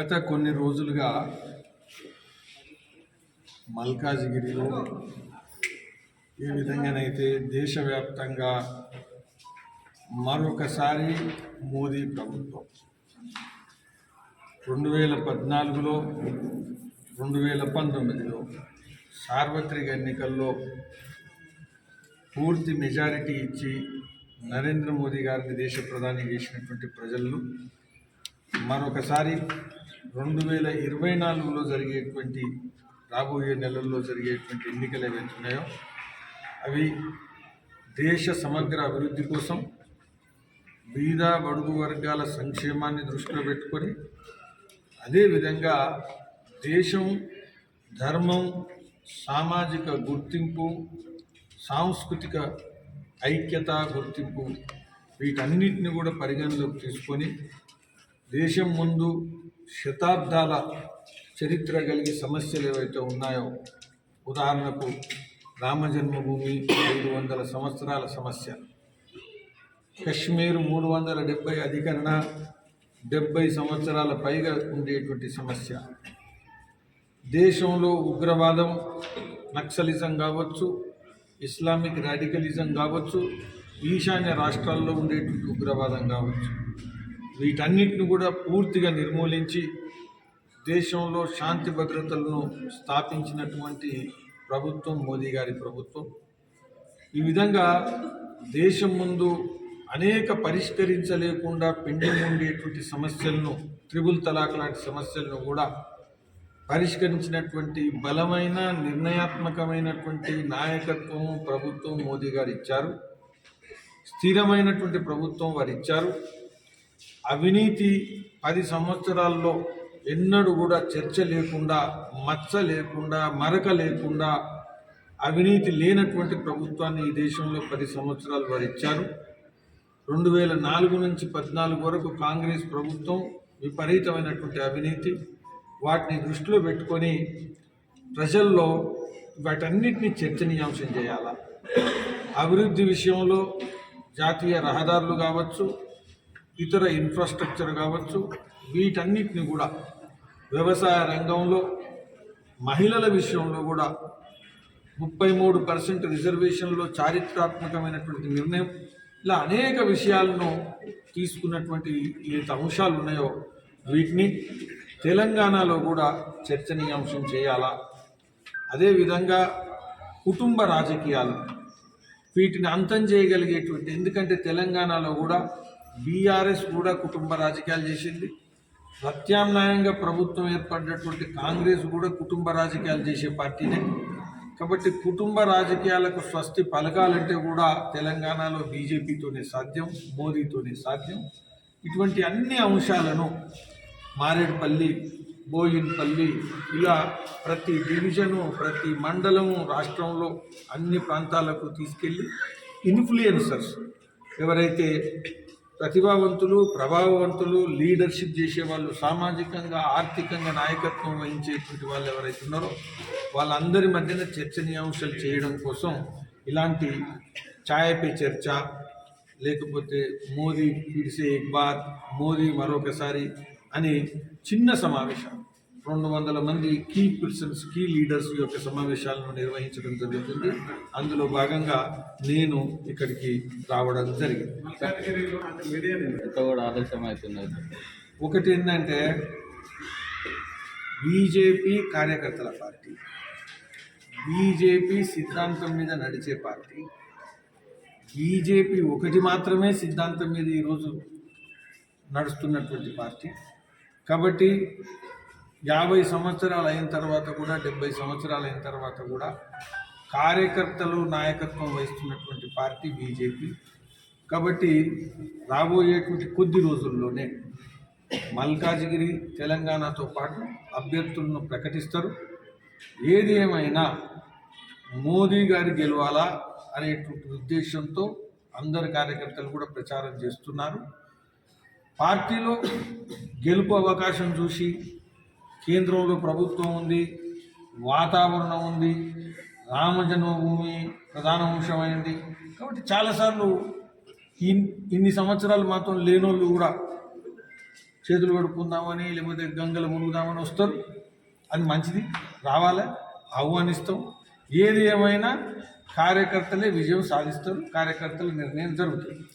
గత కొన్ని రోజులుగా మల్కాజిగిరిలో ఏ విధంగానైతే దేశవ్యాప్తంగా మరొకసారి మోదీ ప్రభుత్వం. రెండు వేల పద్నాలుగులో రెండు వేల పంతొమ్మిదిలో సార్వత్రిక ఎన్నికల్లో పూర్తి మెజారిటీ ఇచ్చి నరేంద్ర మోదీ గారిని దేశ ప్రధాని చేసినటువంటి ప్రజలను మరొకసారి రెండు వేల ఇరవై నాలుగులో జరిగేటువంటి రాబోయే నెలల్లో జరిగేటువంటి ఎన్నికలు ఏవైతే ఉన్నాయో అవి దేశ సమగ్ర అభివృద్ధి కోసం బీద బడుగు వర్గాల సంక్షేమాన్ని దృష్టిలో పెట్టుకొని అదేవిధంగా దేశం ధర్మం సామాజిక గుర్తింపు సాంస్కృతిక ఐక్యత గుర్తింపు వీటన్నిటిని కూడా పరిగణలోకి తీసుకొని దేశం ముందు శతాబ్దాల చరిత్ర కలిగి సమస్యలు ఏవైతే ఉన్నాయో ఉదాహరణకు రామజన్మభూమి ఐదు వందల సంవత్సరాల సమస్య కశ్మీర్ మూడు వందల డెబ్బై అధికరణ డెబ్బై సంవత్సరాల పైగా ఉండేటువంటి సమస్య దేశంలో ఉగ్రవాదం నక్సలిజం కావచ్చు ఇస్లామిక్ రాడికలిజం కావచ్చు ఈశాన్య రాష్ట్రాల్లో ఉండేటువంటి ఉగ్రవాదం కావచ్చు. వీటన్నిటిని కూడా పూర్తిగా నిర్మూలించి దేశంలో శాంతి భద్రతలను స్థాపించినటువంటి ప్రభుత్వం మోదీ గారి ప్రభుత్వం. ఈ విధంగా దేశం ముందు అనేక పరిష్కరించలేకుండా పెండింగ్ ఉండేటువంటి సమస్యలను త్రిబుల్ తలాక్ లాంటి సమస్యలను కూడా పరిష్కరించినటువంటి బలమైన నిర్ణయాత్మకమైనటువంటి నాయకత్వం ప్రభుత్వం మోదీ గారు ఇచ్చారు. స్థిరమైనటువంటి ప్రభుత్వం వారు ఇచ్చారు. అవినీతి పది సంవత్సరాల్లో ఎన్నడూ కూడా చర్చ లేకుండా మచ్చ లేకుండా మరక లేకుండా అవినీతి లేనటువంటి ప్రభుత్వాన్ని ఈ దేశంలో పది సంవత్సరాలు వారు ఇచ్చారు. రెండు వేల నాలుగు నుంచి పద్నాలుగు వరకు కాంగ్రెస్ ప్రభుత్వం విపరీతమైనటువంటి అవినీతి వాటిని దృష్టిలో పెట్టుకొని ప్రజల్లో వాటన్నిటిని చర్చనీయాంశం చేయాలా? అభివృద్ధి విషయంలో జాతీయ రహదారులు కావచ్చు ఇతర ఇన్ఫ్రాస్ట్రక్చర్ కావచ్చు వీటన్నిటిని కూడా వ్యవసాయ రంగంలో మహిళల విషయంలో కూడా ముప్పై మూడు పర్సెంట్ రిజర్వేషన్లో చారిత్రాత్మకమైనటువంటి నిర్ణయం ఇలా అనేక విషయాలను తీసుకున్నటువంటి ఏదైతే అంశాలు ఉన్నాయో వీటిని తెలంగాణలో కూడా చర్చనీయాంశం చేయాలా? అదేవిధంగా కుటుంబ రాజకీయాలు వీటిని అంతం చేయగలిగేటువంటి ఎందుకంటే తెలంగాణలో కూడా బీఆర్ఎస్ కూడా కుటుంబ రాజకీయాలు చేసింది. ప్రత్యామ్నాయంగా ప్రభుత్వం ఏర్పడినటువంటి కాంగ్రెస్ కూడా కుటుంబ రాజకీయాలు చేసే పార్టీనే. కాబట్టి కుటుంబ రాజకీయాలకు స్వస్తి పలకాలంటే కూడా తెలంగాణలో బీజేపీతోనే సాధ్యం మోదీతోనే సాధ్యం. ఇటువంటి అన్ని అంశాలను మారేడుపల్లి బోయిన్పల్లి ఇలా ప్రతి డివిజను ప్రతి మండలము రాష్ట్రంలో అన్ని ప్రాంతాలకు తీసుకెళ్ళి ఇన్ఫ్లుయెన్సర్స్ ఎవరైతే ప్రతిభావంతులు ప్రభావవంతులు లీడర్షిప్ చేసేవాళ్ళు సామాజికంగా ఆర్థికంగా నాయకత్వం వహించేటువంటి వాళ్ళు ఎవరైతే ఉన్నారో వాళ్ళందరి మధ్యన చర్చనీయాంశాలు చేయడం కోసం ఇలాంటి ఛాయ్ పే చర్చ లేకపోతే మోదీ పిడిసే ఎక్ మోదీ మరొకసారి అని చిన్న సమావేశం రెండు వందల మంది కీ పర్సన్స్ కీ లీడర్స్ యొక్క సమావేశాలను నిర్వహించడం జరుగుతుంది. అందులో భాగంగా నేను ఇక్కడికి రావడం జరిగింది. ఒకటి ఏంటంటే బీజేపీ కార్యకర్తల పార్టీ బీజేపీ సిద్ధాంతం మీద నడిచే పార్టీ బీజేపీ ఒకటి మాత్రమే సిద్ధాంతం మీద ఈరోజు నడుస్తున్నటువంటి పార్టీ. కాబట్టి యాభై సంవత్సరాలు అయిన తర్వాత కూడా డెబ్బై సంవత్సరాలు అయిన తర్వాత కూడా కార్యకర్తలు నాయకత్వం వహిస్తున్నటువంటి పార్టీ బీజేపీ. కాబట్టి రాబోయేటువంటి కొద్ది రోజుల్లోనే మల్కాజిగిరి తెలంగాణతో పాటు అభ్యర్థులను ప్రకటిస్తారు. ఏది ఏమైనా మోదీ గారి గెలవాలా అనేటువంటి ఉద్దేశంతో అందరు కార్యకర్తలు కూడా ప్రచారం చేస్తున్నారు. పార్టీలో గెలుపు అవకాశం చూసి కేంద్రంలో ప్రభుత్వం ఉంది వాతావరణం ఉంది రామ జన్మభూమి ప్రధాన అంశమైంది కాబట్టి చాలాసార్లు ఇన్ని సంవత్సరాలు మాత్రం లేనోళ్ళు కూడా చేతులు కడుక్కుందామని లేకపోతే గంగలు మునుగుదామని వస్తారు. అది మంచిది రావాలా? ఆహ్వానిస్తాం. ఏది ఏమైనా కార్యకర్తలే విజయం సాధిస్తారు కార్యకర్తల నిర్ణయం జరుగుతుంది.